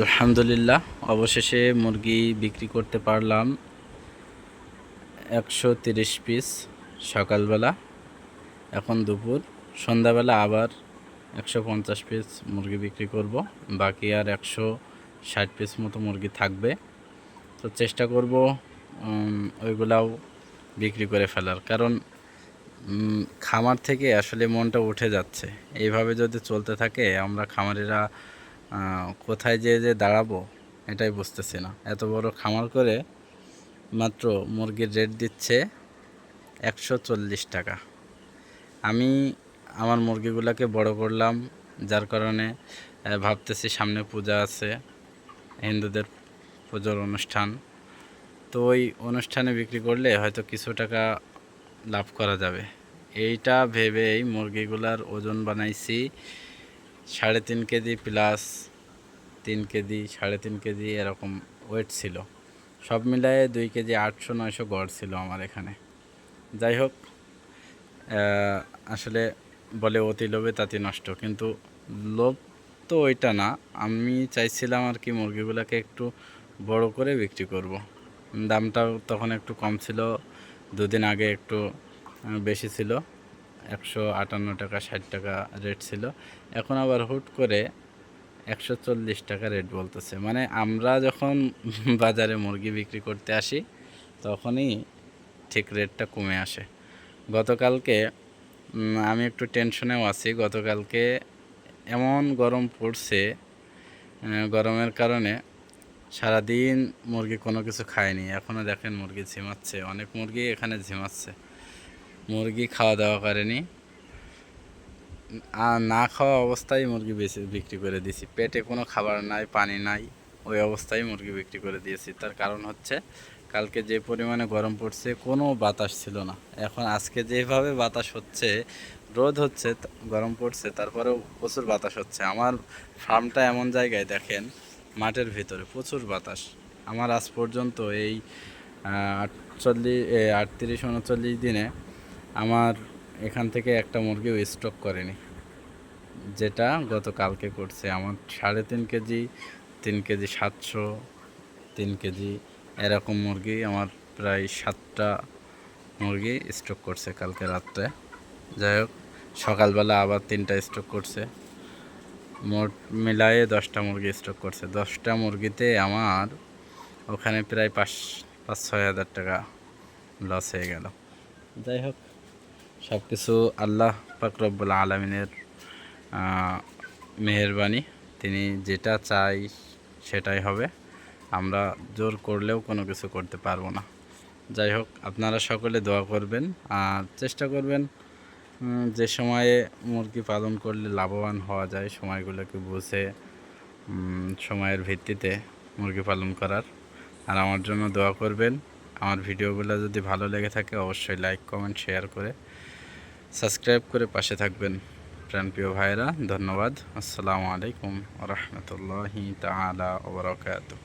আলহামদুলিল্লাহ, অবশেষে মুরগি বিক্রি করতে পারলাম একশো তিরিশ পিস সকালবেলা, এখন দুপুর। সন্ধ্যাবেলা আবার একশো পঞ্চাশ পিস মুরগি বিক্রি করব, বাকি আর একশো ষাট পিস মতো মুরগি থাকবে। তো চেষ্টা করব ওইগুলাও বিক্রি করে ফেলার। কারণ খামার থেকে আসলে মনটা উঠে যাচ্ছে। এইভাবে যদি চলতে থাকে, আমরা খামারিরা কোথায় যেয়ে যে দাঁড়াবো, এটাই বুঝতেছি না। এত বড় খামার করে মাত্র মুরগির রেট দিচ্ছে একশো চল্লিশ টাকা। আমি আমার মুরগিগুলোকে বড় করলাম, যার কারণে ভাবতেছি সামনে পূজা আছে, হিন্দুদের পুজোর অনুষ্ঠান। তো ওই অনুষ্ঠানে বিক্রি করলে হয়তো কিছু টাকা লাভ করা যাবে। এইটা ভেবেই মুরগিগুলার ওজন বানাইছি সাড়ে তিন কেজি প্লাস তিন কেজি, সাড়ে তিন কেজি এরকম ওয়েট ছিল। সব মিলায়ে দুই কেজি আটশো, নয়শো গড় ছিল আমার এখানে। যাই হোক আসলে বলে অতি লোভে তাতে নষ্ট, কিন্তু লোভ তো ওইটা না। আমি চাইছিলাম আর কি মুরগিগুলোকে একটু বড় করে বিক্রি করব। দামটাও তখন একটু কম ছিল, দুদিন আগে একটু বেশি ছিল। একশো আটান্ন টাকা, ষাট টাকা রেট ছিল। এখন আবার হুট করে একশো চল্লিশ টাকা রেট বলতেছে। মানে আমরা যখন বাজারে মুরগি বিক্রি করতে আসি, তখনই ঠিক রেটটা কমে আসে। গতকালকে আমি একটু টেনশনেও আছি। গতকালকে এমন গরম পড়ছে গরমের কারণে সারাদিন মুরগি কোনো কিছু খায়নি। এখনও দেখেন মুরগি ঝিমাচ্ছে, অনেক মুরগি এখানে ঝিমাচ্ছে। মুরগি খাওয়া দাওয়া করেনি। না খাওয়া অবস্থায় মুরগি বেশি বিক্রি করে দিয়েছি। পেটে কোনো খাবার নাই, পানি নাই, ওই অবস্থায় মুরগি বিক্রি করে দিয়েছি। তার কারণ হচ্ছে, কালকে যে পরিমাণে গরম পড়ছে, কোনো বাতাস ছিল না। এখন আজকে যেভাবে বাতাস হচ্ছে, রোদ হচ্ছে গরম পড়ছে, তারপরেও প্রচুর বাতাস হচ্ছে। আমার ফার্মটা এমন জায়গায় দেখেন, মাঠের ভিতরে প্রচুর বাতাস। আমার আজ পর্যন্ত এই আটচল্লিশ আটত্রিশ, উনচল্লিশ দিনে আমার এখান থেকে একটা মুরগিও স্টক করেনি। যেটা গতকালকে করছে। আমার সাড়ে তিন কেজি তিন কেজি সাতশো, তিন কেজি এরকম মুরগি আমার প্রায় সাতটা মুরগি স্টক করছে কালকে রাত্রে। যাই হোক, সকালবেলা আবার তিনটা স্টক করছে। মোট মিলায়ে দশটা মুরগি স্টক করছে। দশটা মুরগিতে আমার ওখানে প্রায় পাঁচ পাঁচ, ছয় হাজার টাকা লস হয়ে গেল। যাই হোক সব কিছু আল্লাহ পাকরব্বুল আলমিনের মেহরবানি। তিনি যেটা চাই সেটাই হবে। আমরা জোর করলেও কোনো কিছু করতে পারব না। যাই হোক, আপনারা সকলে দোয়া করবেন। আর চেষ্টা করবেন যে সময়ে মুরগি পালন করলে লাভবান হওয়া যায়, সময়গুলোকে বুঝে সময়ের ভিত্তিতে মুরগি পালন করার। আর আমার জন্য দোয়া করবেন। আমার ভিডিওগুলো যদি ভালো লেগে থাকে, অবশ্যই লাইক কমেন্ট শেয়ার করে সাবস্ক্রাইব করে পাশে থাকবেন প্রাণপ্রিয় ভাইরা ধন্যবাদ। আসসালামু আলাইকুম রহমতুল্লাহি তালা ওবরাকাতু